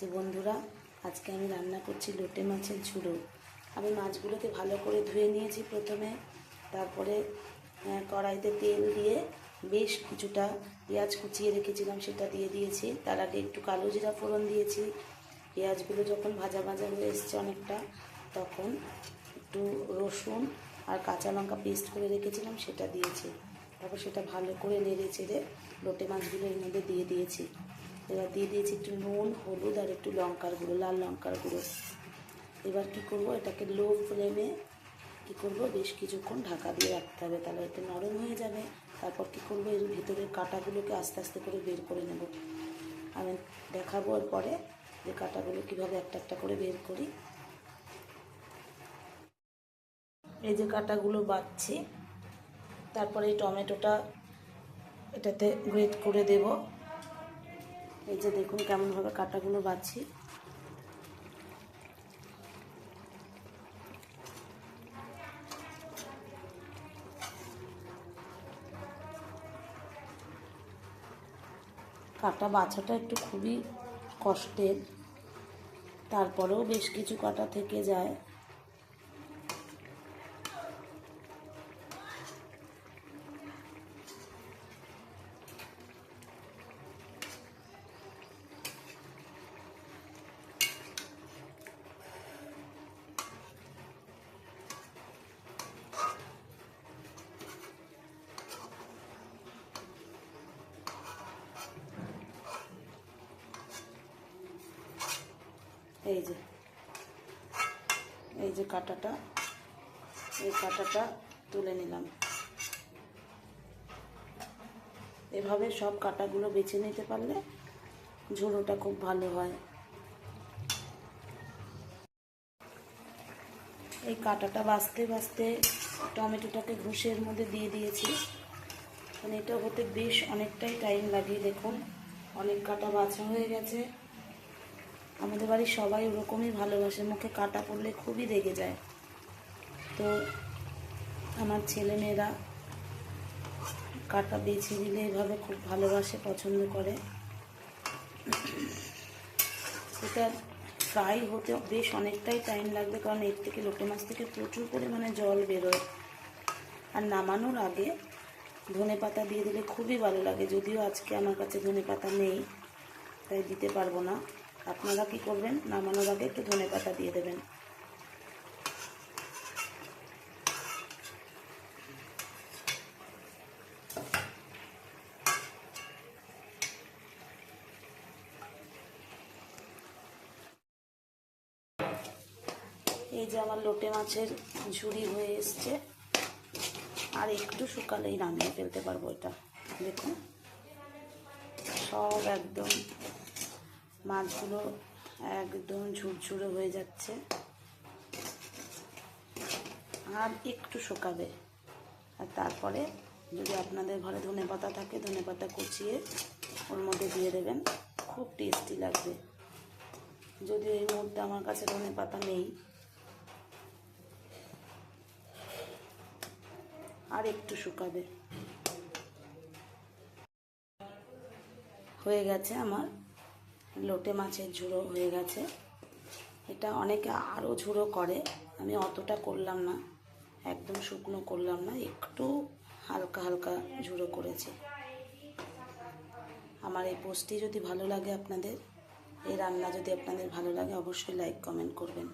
যে বন্ধুরা, আজকে আমি রান্না করছি লোটে মাছের ঝুড়ো। আমি মাছগুলোকে ভালো করে ধুয়ে নিয়েছি প্রথমে, তারপরে কড়াইতে তেল দিয়ে বেশ কিছুটা পেঁয়াজ কুচিয়ে রেখেছিলাম, সেটা দিয়ে দিয়েছি। তার আগে একটু কালো জিরা ফোড়ন দিয়েছি। পেঁয়াজগুলো যখন ভাজা ভাজা হয়ে এসছে অনেকটা, তখন একটু রসুন আর কাঁচা লঙ্কা পেস্ট করে রেখেছিলাম, সেটা দিয়েছি। তারপর সেটা ভালো করে নেড়ে চেড়ে লোটে মাছগুলো এর মধ্যে দিয়ে দিয়েছি। এবার দিয়ে দিয়েছি একটু নুন, হলুদ আর একটু লঙ্কার গুঁড়ো, লাল লঙ্কার গুঁড়ো। এবার কি করব, এটাকে লো ফ্লেমে কি করব, বেশ কিছুক্ষণ ঢাকা দিয়ে রাখতে হবে, তাহলে এটা নরম হয়ে যাবে। তারপর কি করব, এর ভিতরের কাঁটাগুলোকে আস্তে আস্তে করে বের করে নেব। আমি দেখাবো পরে যে কাঁটাগুলো কীভাবে একটা একটা করে বের করি। এই যে কাঁটাগুলো বাচ্ছি তারপরে এই টমেটোটা এটাতে গ্রেট করে দেব। এই যে দেখুন কেমনভাবে কাঁটাগুলো বাছি কাটা বাছাটা একটু খুবই কষ্টের। তারপরেও বেশ কিছু কাটা থেকে যায়। এই যে এই যে কাঁটাটা, এই কাঁটাটা তুলে নিলাম। এভাবে সব কাঁটাগুলো বেছে নিতে পারলে ঝোড়োটা খুব ভালো হয়। এই কাঁটাটা বাঁচতে বাছতে টমেটোটাকে ঘুষের মধ্যে দিয়ে দিয়েছি। মানে এটা হতে বেশ অনেকটাই টাইম লাগে দেখুন। অনেক কাটা বাছা হয়ে গেছে। আমাদের বাড়ির সবাই ওরকমই ভালোবাসে, মুখে কাটা পড়লে খুবই রেগে যায়। তো আমার ছেলে মেয়েরা কাটা বেছে দিলে এভাবে খুব ভালোবাসে, পছন্দ করে। এটা ফ্রাই হতে বেশ অনেকটাই টাইম লাগবে, কারণ এর থেকে লোটে মাছ থেকে প্রচুর পরিমাণে জল বেরোয়। আর নামানোর আগে ধনে পাতা দিয়ে দিলে খুবই ভালো লাগে, যদিও আজকে আমার কাছে ধনে পাতা নেই, তাই দিতে পারব না। আপনারা কি করবেন, নামানোর আগে একটু ধনে পাতা দিয়ে দেবেন। এই যে আমার লোটে মাছের ঝুড়ি হয়ে এসছে। আর একটু শুকালেই নামিয়ে ফেলতে পারব এটা। দেখুন, সব একদম মাছগুলো একদম ঝুরঝুরে হয়ে যাচ্ছে। আর একটু শুকাবে। আর তারপরে যদি আপনাদের ঘরে ধনে পাতা থাকে, ধনে পাতা কুচিয়ে ওর মধ্যে দিয়ে দেবেন। খুব টেস্টি লাগবে। যদি এই মুহূর্তে আমার কাছে ধনে পাতা নেই। আর একটু শুকাবে। হয়ে গেছে আমার লোটে মাছের ঝুড়ো হয়ে গেছে। এটা অনেকে আরও ঝুড়ো করে। আমি অতটা করলাম না, একদম শুকনো করলাম না, একটু হালকা হালকা ঝুড়ো করেছি। আমার এই পোস্টটি যদি ভালো লাগে আপনাদের, এই রান্না যদি আপনাদের ভালো লাগে, অবশ্যই লাইক কমেন্ট করবেন।